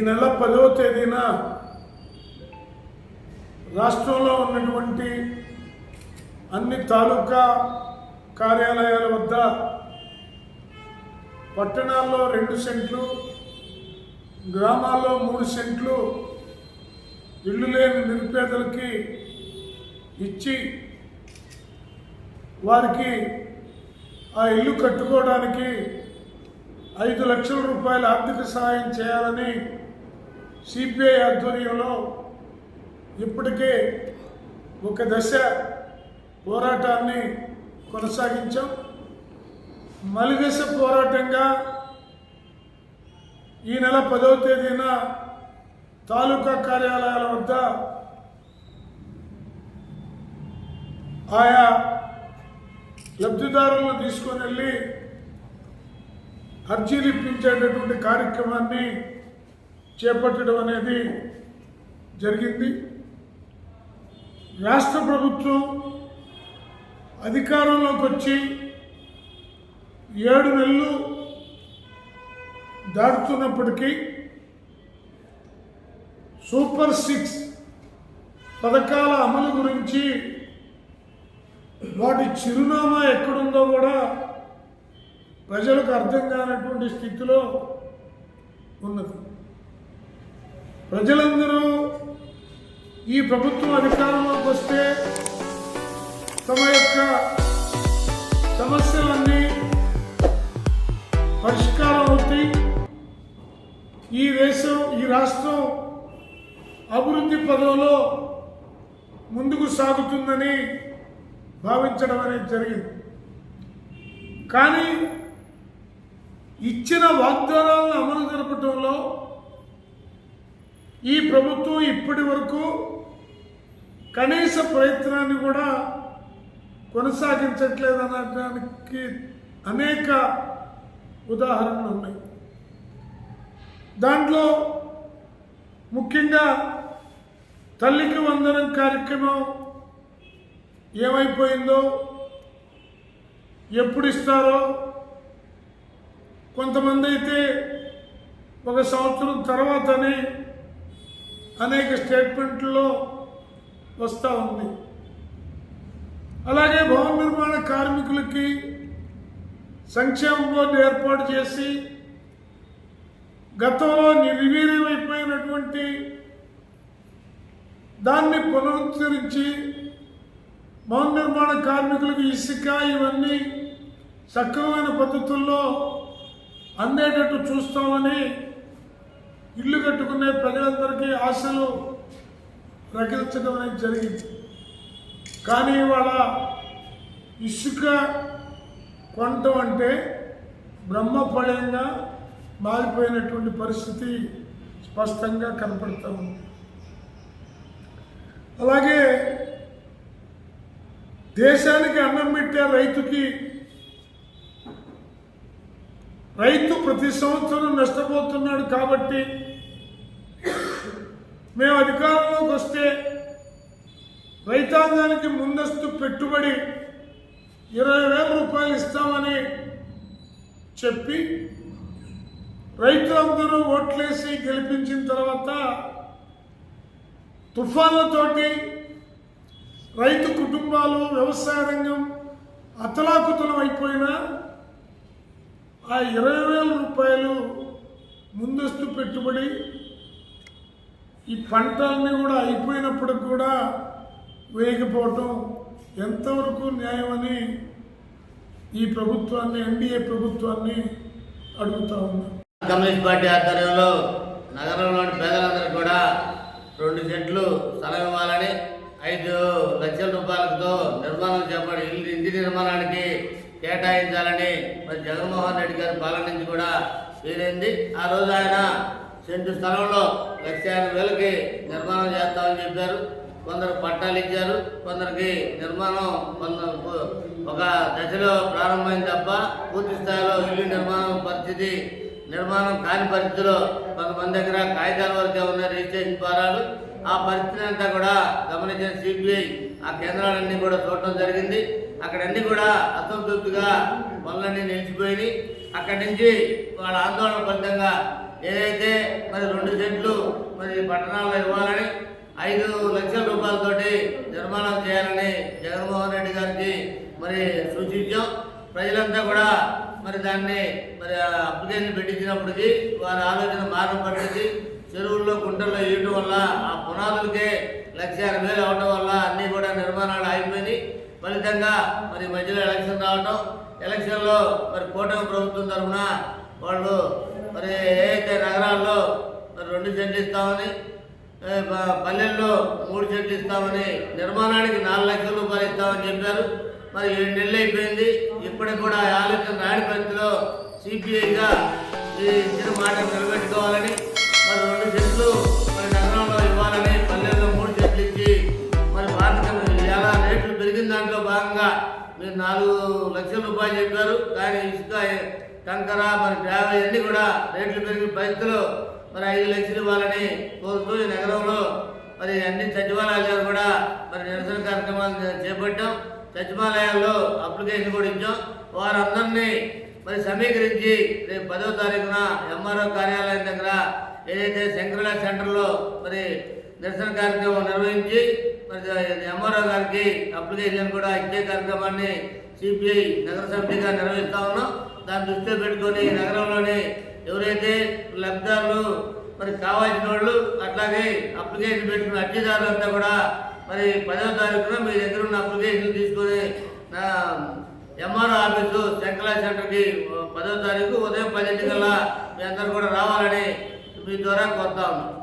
ఈ నెల పదవ తేదీన రాష్ట్రంలో ఉన్నటువంటి అన్ని తాలూకా కార్యాలయాల వద్ద పట్టణాల్లో రెండు సెంట్లు గ్రామాల్లో మూడు సెంట్లు ఇల్లు లేని నిరుపేదలకి ఇచ్చి వారికి ఆ ఇల్లు కట్టుకోవడానికి ఐదు లక్షల రూపాయల ఆర్థిక సహాయం చేయాలని సిపిఐ ఆధ్వర్యంలో ఇప్పటికే ఒక దశ పోరాటాన్ని కొనసాగించాం. మలి దశ పోరాటంగా ఈ నెల పదవ తేదీన తాలూకా కార్యాలయాల వద్ద ఆయా లబ్ధిదారులను తీసుకొని వెళ్ళి అర్జీలు ఇప్పించేటటువంటి కార్యక్రమాన్ని చేపట్టడం అనేది జరిగింది. రాష్ట్ర ప్రభుత్వం అధికారంలోకి వచ్చి ఏడు నెలలు దాటుతున్నప్పటికీ సూపర్ సిక్స్ పథకాల అమలు గురించి వాటి చిరునామా ఎక్కడుందో కూడా ప్రజలకు అర్థం కానటువంటి స్థితిలో ఉన్నది. ప్రజలందరూ ఈ ప్రభుత్వం అధికారంలోకి వస్తే తమ యొక్క సమస్యలన్నీ పరిష్కారం అవుతాయి. ఈ దేశం ఈ రాష్ట్రం అభివృద్ధి పదవిలో ముందుకు సాగుతుందని భావించడం అనేది జరిగింది. కానీ ఇచ్చిన వాగ్దానాలను అమలు జరపడంలో ఈ ప్రభుత్వం ఇప్పటి వరకు కనీస ప్రయత్నాన్ని కూడా కొనసాగించట్లేదు అనడానికి అనేక ఉదాహరణలు ఉన్నాయి. దాంట్లో ముఖ్యంగా తల్లికి వందనం కార్యక్రమం ఏమైపోయిందో ఎప్పుడు ఇస్తారో కొంతమంది అయితే ఒక సంవత్సరం తర్వాతనే అనేక స్టేట్మెంట్లో వస్తూ ఉంది. అలాగే భవన నిర్మాణ కార్మికులకి సంక్షేమ బోర్డు ఏర్పాటు చేసి గతంలో నిర్వీర్యమైపోయినటువంటి దాన్ని పునరుద్ధరించి భవన నిర్మాణ కార్మికులకు ఇసుక ఇవన్నీ సక్రమైన పద్ధతుల్లో అందేటట్టు చూస్తామని ఇల్లు కట్టుకునే ప్రజలందరికీ ఆశలు రగిల్చడం అనేది జరిగింది. కానీ ఇవాళ ఇసుక కొనటం అంటే బ్రహ్మఫలంగా మారిపోయినటువంటి పరిస్థితి స్పష్టంగా కనపడుతూ ఉంది. అలాగే దేశానికి అన్నం పెట్టే రైతుకి రైతు ప్రతి సంవత్సరం నష్టపోతున్నాడు కాబట్టి మేము అధికారంలోకి వస్తే రైతాంగానికి ముందస్తు పెట్టుబడి ఇరవై వేల రూపాయలు ఇస్తామని చెప్పి రైతులందరూ ఓట్లేసి గెలిపించిన తర్వాత తుఫాన్లతోటి రైతు కుటుంబాలు వ్యవసాయ రంగం అతలాకుతలం అయిపోయినా ఆ ఇరవై వేల రూపాయలు ముందస్తు పెట్టుబడి ఈ పంటలన్నీ కూడా అయిపోయినప్పుడు కూడా వేయకపోవటం ఎంతవరకు న్యాయమని ఈ ప్రభుత్వాన్ని ఎన్డీఏ ప్రభుత్వాన్ని అడుగుతా ఉన్నాం. కమ్యూనిస్ట్ పార్టీ ఆధ్వర్యంలో నగరంలోని పేదలందరూ కూడా రెండు సెంట్లు స్థలం ఇవ్వాలని ఐదు లక్షల రూపాయలతో నిర్మాణం చేపడి ఇల్లు ఇంటి నిర్మాణానికి కేటాయించాలని మరి జగన్మోహన్ రెడ్డి గారి పాలన నుంచి కూడా వీలైంది. ఆ రోజు ఆయన సెంటు స్థలంలో లక్ష యాభై వేలకి నిర్మాణం చేస్తామని చెప్పారు. కొందరు పట్టాలు ఇచ్చారు. కొందరికి నిర్మాణం కొందరు ఒక దశలో ప్రారంభమైంది తప్ప పూర్తి స్థాయిలో ఇల్లు నిర్మాణం పరిస్థితి నిర్మాణం కాని పరిస్థితిలో కొంతమంది దగ్గర కాగితాల వరకే ఉన్న రిజిస్ట్రేషన్ ఫారాలు. ఆ పరిస్థితిని అంతా కూడా గమనించిన సిబిఐ ఆ కేంద్రాలన్నీ కూడా చూడటం జరిగింది. అక్కడన్నీ కూడా అసంతృప్తిగా పనులన్నీ నిలిచిపోయినాయి. అక్కడి నుంచి వాళ్ళ ఆందోళన ఫలితంగా ఏదైతే మరి రెండు సెంట్లు మరి పట్టణాల్లో ఇవ్వాలని ఐదు లక్షల రూపాయలతోటి నిర్మాణం చేయాలని జగన్మోహన్ రెడ్డి గారికి మరి సూచించాం. ప్రజలంతా కూడా మరి దాన్ని మరి అప్లికేషన్ పెట్టించినప్పటికీ వారి ఆలోచన మారడం పట్టింది చెరువుల్లో గుంటల్లో వేయటం వల్ల ఆ పునాదులకే లక్ష యాభై వేలు అవడం వల్ల అన్నీ కూడా నిర్మాణాలు ఆగిపోయినాయి. ఫలితంగా మరి మధ్యలో ఎలక్షన్ రావటం ఎలక్షన్లో మరి కూటమి ప్రభుత్వం తరఫున వాళ్ళు మరి ఏదైతే నగరాల్లో మరి రెండు సెంట్లు ఇస్తామని పల్లెల్లో మూడు సెంట్లు ఇస్తామని నిర్మాణానికి నాలుగు లక్షల రూపాయలు ఇస్తామని చెప్పారు. మరి ఏడు నెలలు అయిపోయింది. ఇప్పటికి కూడా ఆ ఆలోచన రాని పరిస్థితిలో సిపిఐగా ఈ ఇచ్చిన మాట నిలబెట్టుకోవాలని మరి రెండు సెంట్లు మరి నగరంలో ఇవ్వాలని దాంట్లో భాగంగా మీరు నాలుగు లక్షల రూపాయలు చెప్పారు. కానీ ఇసుక కంకర మరి గ్రావెల్ అన్నీ కూడా రేట్లు పెరిగిన పరిస్థితులు మరి ఐదు లక్షలు ఇవ్వాలని కోరుతూ ఈ నగరంలో మరి అన్ని సచివాలయాలు కూడా మరి నిరసన కార్యక్రమాలు చేపట్టాం. సచివాలయాల్లో అప్లికేషన్ కూడా ఇచ్చాం. వారందరినీ మరి సమీకరించి రేపు పదో తారీఖున ఎంఆర్ఓ కార్యాలయం దగ్గర ఏదైతే శంకరలా సెంటర్లో మరి నిరసన కార్యక్రమం నిర్వహించి మరి ఎంఆర్ఓ గారికి అప్లికేషన్ కూడా ఇచ్చే కార్యక్రమాన్ని సిపిఐ నగర సమితిగా నిర్వహిస్తా ఉన్నాం. దాన్ని దృష్టిలో పెట్టుకొని నగరంలోని ఎవరైతే లబ్ధిదారులు మరి కావాల్సిన వాళ్ళు అట్లాగే అప్లికేషన్ పెట్టుకున్న అర్జీదారులంతా కూడా మరి పదవ తారీఖున మీ దగ్గర ఉన్న అప్లికేషన్ తీసుకొని నా ఎంఆర్ఓ ఆఫీసు శంకలా సెంటర్కి పదవ తారీఖు ఉదయం పదింటికల్లా మీ అందరు కూడా రావాలి. ద్వారా కోరుతా ఉన్నాం